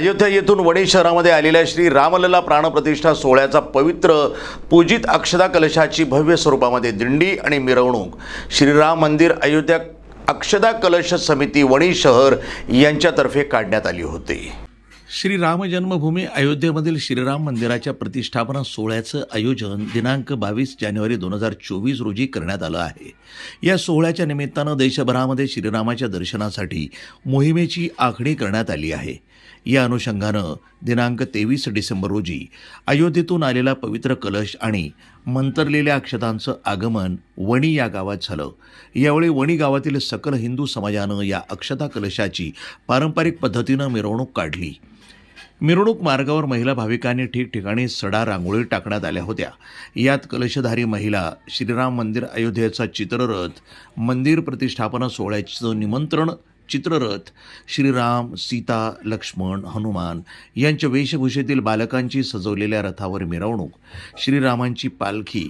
अयोध्या येथून वणी शहरामध्ये आलेल्या श्री रामलला प्राणप्रतिष्ठा सोहळ्याचा पवित्र पूजित अक्षदा कलशाची भव्य स्वरूपामध्ये दिंडी आणि मिरवणूक. श्रीराम मंदिर अयोध्या अक्षदा कलश समिती वणी शहर यांच्यातर्फे काढण्यात आली होती. श्री राम जन्मभूमी अयोध्येमधील श्रीराम मंदिराच्या प्रतिष्ठापना सोहळ्याचं आयोजन दिनांक बावीस जानेवारी दोन हजार चोवीस रोजी करण्यात आलं आहे. या सोहळ्याच्या निमित्तानं देशभरामध्ये श्रीरामाच्या दर्शनासाठी मोहिमेची आखणी करण्यात आली आहे. या अनुषंगानं दिनांक तेवीस डिसेंबर रोजी अयोध्येतून आलेला पवित्र कलश आणि मंतरलेल्या अक्षतांचं आगमन वणी या गावात झालं. यावेळी वणी गावातील सकल हिंदू समाजानं या अक्षता कलशाची पारंपरिक पद्धतीनं मिरवणूक काढली. मिरवणूक मार्गावर महिला भाविकांनी ठिकठिकाणी सडा रांगोळी टाकण्यात आल्या होत्या. यात कलशधारी महिला श्रीराम मंदिर अयोध्येचा चित्ररथ मंदिर प्रतिष्ठापना सोहळ्याचं निमंत्रण चित्ररथ श्रीराम सीता लक्ष्मण हनुमान यांच्या वेशभूषेतील बालकांची सजवलेल्या रथावर मिरवणूक श्रीरामांची पालखी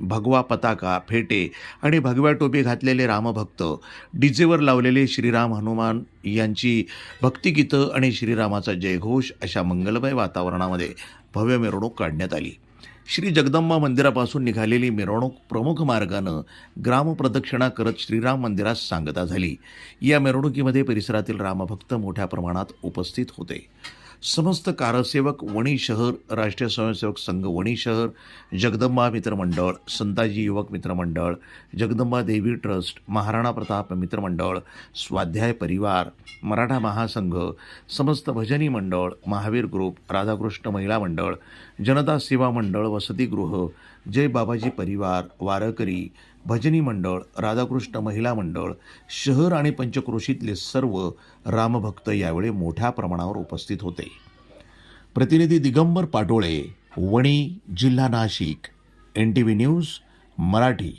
भगवा पताका फेटे आणि भगव्या टोपी घातलेले रामभक्त डीजेवर लावलेले श्रीराम हनुमान यांची भक्तिगीतं आणि श्रीरामाचा जयघोष अशा मंगलमय वातावरणामध्ये भव्य मिरवणूक काढण्यात आली. श्री जगदंबा मंदिरापासून निघालेली मिरवणूक प्रमुख मार्गानं ग्रामप्रदक्षिणा करत श्रीराम मंदिरास सांगता झाली. या मिरवणुकीमध्ये परिसरातील रामभक्त मोठ्या प्रमाणात उपस्थित होते. समस्त कारसेवक वणी शहर राष्ट्रीय स्वयंसेवक संघ वणी शहर जगदंबा मित्रमंडळ संताजी युवक मित्रमंडळ जगदंबा देवी ट्रस्ट महाराणा प्रताप मित्रमंडळ स्वाध्याय परिवार मराठा महासंघ समस्त भजनी मंडळ महावीर ग्रुप राधाकृष्ण महिला मंडळ जनता सेवा मंडळ वसतिगृह जय बाबाजी परिवार वारकरी भजनी मंडळ राधाकृष्ण महिला मंडळ शहर आणि पंचक्रोशीतले सर्व रामभक्त यावेळी मोठ्या प्रमाणावर उपस्थित होते. प्रतिनिधी दिगंबर पाटोळे वणी जिल्हा Nashik N T V news Marathi.